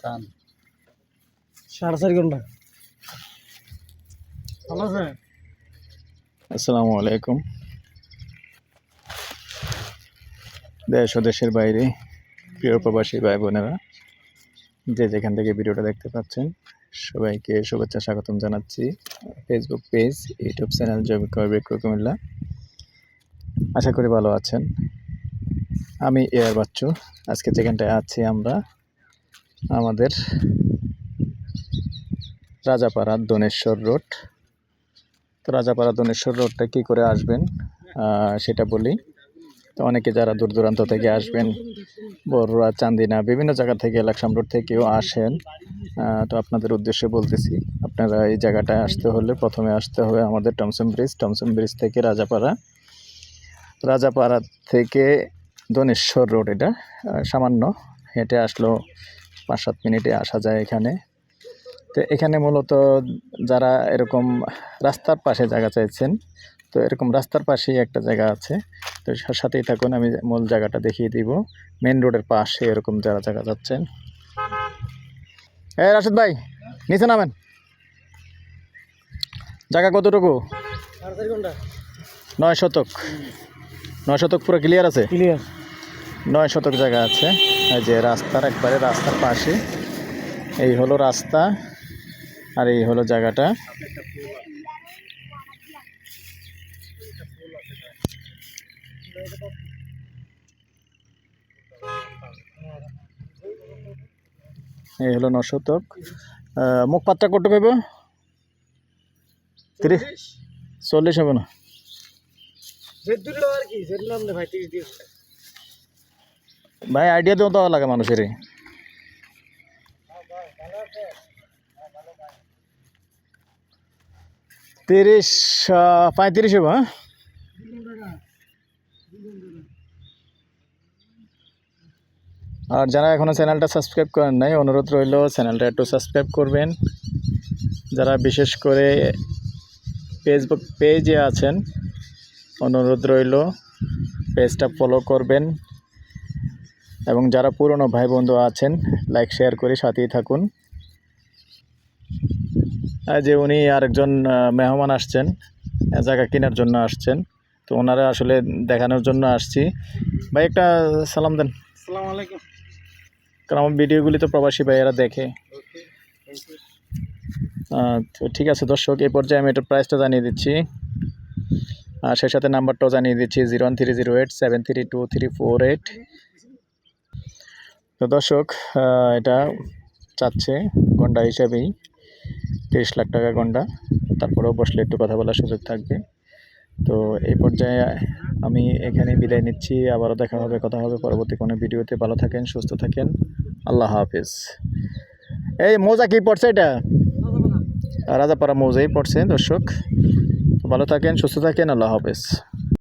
চান সাড়ে চার ঘণ্টা। ভালো আছে আসসালামু আলাইকুম। দেশ ও দেশের বাইরে প্রিয় প্রবাসী ভাই বোনেরা যে যেখান থেকে ভিডিওটা দেখতে পাচ্ছেন সবাইকে শুভেচ্ছা স্বাগতম জানাচ্ছি ফেসবুক পেজ ইউটিউব চ্যানেল জৈবিক কবিক কুমিল্লা আশা করি ভালো আছেন। আমি এয়ার বাচ্চু। আজকে যেখানটায় আছি আমরা আমাদের রাজাপাড়া দনেশ্বর রোড। তো রাজাপাড়া দনেশ্বর রোডটা কী করে আসবেন? সেটা বলি। তো অনেকে যারা দূর দূরান্ত থেকে আসবেন, বড়রা, চান্দিনা, বিভিন্ন জায়গা থেকে, লাকসাম রোড থেকেও আসেন। তো আপনাদের উদ্দেশ্যে বলতেছি, আপনারা এই জায়গাটায় আসতে হলে প্রথমে আসতে হবে আমাদের টমসম ব্রিজ। টমসম ব্রিজ থেকে রাজাপাড়া। রাজাপাড়া থেকে দনেশ্বর রোড এটা সামান্য হেঁটে আসলো পাঁচ সাত মিনিটে আসা যায় এখানে। তো এখানে মূলত যারা এরকম রাস্তার পাশে জায়গা চাইছেন তো এরকম রাস্তার পাশেই একটা জায়গা আছে। তো সাথেই থাকুন আমি মূল জায়গাটা দেখিয়ে দিব। মেন রোডের পাশে এরকম যারা জায়গা যাচ্ছেন। এ রাশেদ ভাই নিচে নামেন। জায়গা কতটুকু? নয় শতক। নয় শতক পুরো ক্লিয়ার আছে? ক্লিয়ার নয় শতক জায়গা আছে। যে রাস্তার একবারে রাস্তার পাশে। এই হলো রাস্তা আর এই হলো জায়গাটা। এই হলো নয় শতক আহ, মুখ পাত্তা কত পাইব তিরিশ? চল্লিশ। হবে না? আর কি? ভাই ভাই আইডিয়া দিও দেওয়া লাগে মানুষের তিরিশ পঁয়ত্রিশ হবে হ্যাঁ? আর যারা এখনও চ্যানেলটা সাবস্ক্রাইব করেন নাই, অনুরোধ রইল চ্যানেলটা একটু সাবস্ক্রাইব করবেন। যারা বিশেষ করে ফেসবুক পেজে আছেন, অনুরোধ রইল পেজটা ফলো করবেন। এবং যারা পুরনো ভাই বন্ধু আছেন লাইক শেয়ার করে সাথেই থাকুন। যে উনি আরেকজন মেহমান আসছেন জায়গা কেনার জন্য আসছেন তো ওনারা আসলে দেখানোর জন্য আসছি। ভাই একটা সালাম দেন। আসসালামু আলাইকুম। কারণ আমার ভিডিওগুলি তো প্রবাসী ভাইয়েরা দেখে। তো ঠিক আছে দর্শক এই পর্যায়ে আমি এটা প্রাইসটা জানিয়ে দিচ্ছি। আর সেই সাথে নাম্বারটাও জানিয়ে দিচ্ছি zero one three zero eight seven three two three four eight তো দর্শক এটা চাচ্ছে গন্ডা হিসাবেই তিরিশ লাখ টাকা গন্ডা। তারপরেও বসলে একটু কথা বলার সুযোগ থাকবে। তো এই পর্যায়ে আমি এখানে বিদায় নিচ্ছি। আবারও দেখা হবে, কথা হবে পরবর্তী কোনো ভিডিওতে। ভালো থাকেন, সুস্থ থাকেন। আল্লাহ হাফিজ। এই মোজা কি পড়ছে এটা? রাজাপাড়া মৌজাই পড়ছে দর্শক। ভালো থাকেন, সুস্থ থাকেন, আল্লাহ হাফেজ।